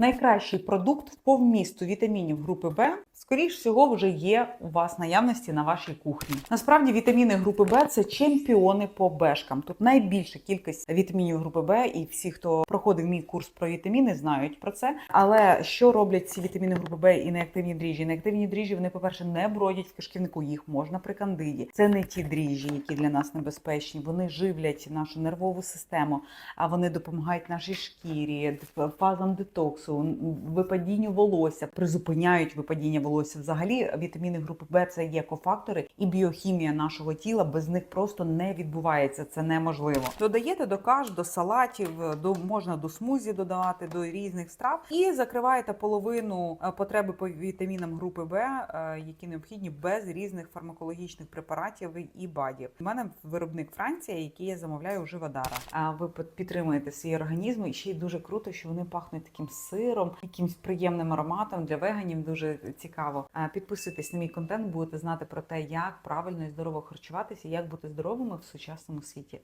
найкращий продукт по вмісту вітамінів групи Б, скоріш всього, вже є у вас наявності на вашій кухні. Насправді, вітаміни групи Б це чемпіони по бешкам. Тут найбільша кількість вітамінів групи Б, і всі, хто проходив мій курс про вітаміни, знають про це. Але що роблять ці вітаміни групи Б і неактивні дріжджі? Неактивні дріжджі, вони, по-перше, не бродять в кишківнику, їх можна при кандиді. Це не ті дріжджі, які для нас небезпечні. Вони живлять нашу нервову систему, а вони допомагають нашій шкірі, фазам детоксу, випадінню волосся, призупиняють випадіння волосся. Взагалі, вітаміни групи Б це є кофактори і біохімія нашого тіла. Без них просто не відбувається. Це неможливо. Додаєте до каш, до салатів, до можна до смузі додавати, до різних страв і закриваєте половину е, потреби по вітамінам групи Б, е, які необхідні без різних фармакологічних препаратів і БАДів. У мене виробник Франція, який я замовляю у Живодара. А ви під- підтримуєте свій організм, і ще й дуже круто, що вони пахнуть таким сиром, якимсь приємним ароматом для веганів. Дуже цікаво. А, Підписуйтесь на мій контент, будете знати про те, як правильно і здорово харчуватися, як бути здоровими в сучасному світі.